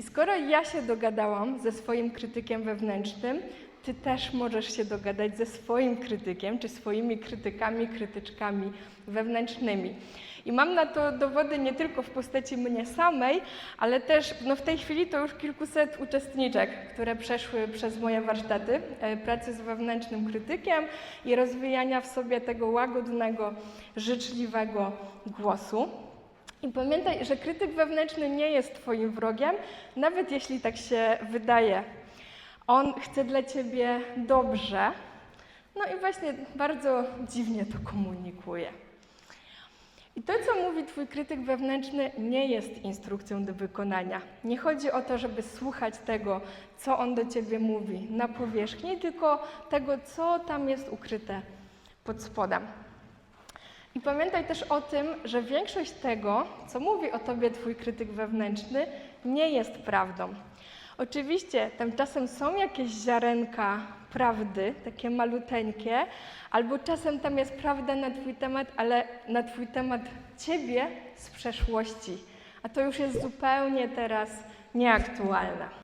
I skoro ja się dogadałam ze swoim krytykiem wewnętrznym, ty też możesz się dogadać ze swoim krytykiem, czy swoimi krytykami, krytyczkami wewnętrznymi. I mam na to dowody nie tylko w postaci mnie samej, ale też no w tej chwili to już kilkuset uczestniczek, które przeszły przez moje warsztaty e, pracy z wewnętrznym krytykiem i rozwijania w sobie tego łagodnego, życzliwego głosu. I pamiętaj, że krytyk wewnętrzny nie jest Twoim wrogiem, nawet jeśli tak się wydaje. On chce dla Ciebie dobrze, no i właśnie bardzo dziwnie to komunikuje. I to, co mówi Twój krytyk wewnętrzny, nie jest instrukcją do wykonania. Nie chodzi o to, żeby słuchać tego, co on do Ciebie mówi na powierzchni, tylko tego, co tam jest ukryte pod spodem. I pamiętaj też o tym, że większość tego, co mówi o tobie twój krytyk wewnętrzny, nie jest prawdą. Oczywiście tam czasem są jakieś ziarenka prawdy, takie maluteńkie, albo czasem tam jest prawda na twój temat, ale na twój temat ciebie z przeszłości. A to już jest zupełnie teraz nieaktualne.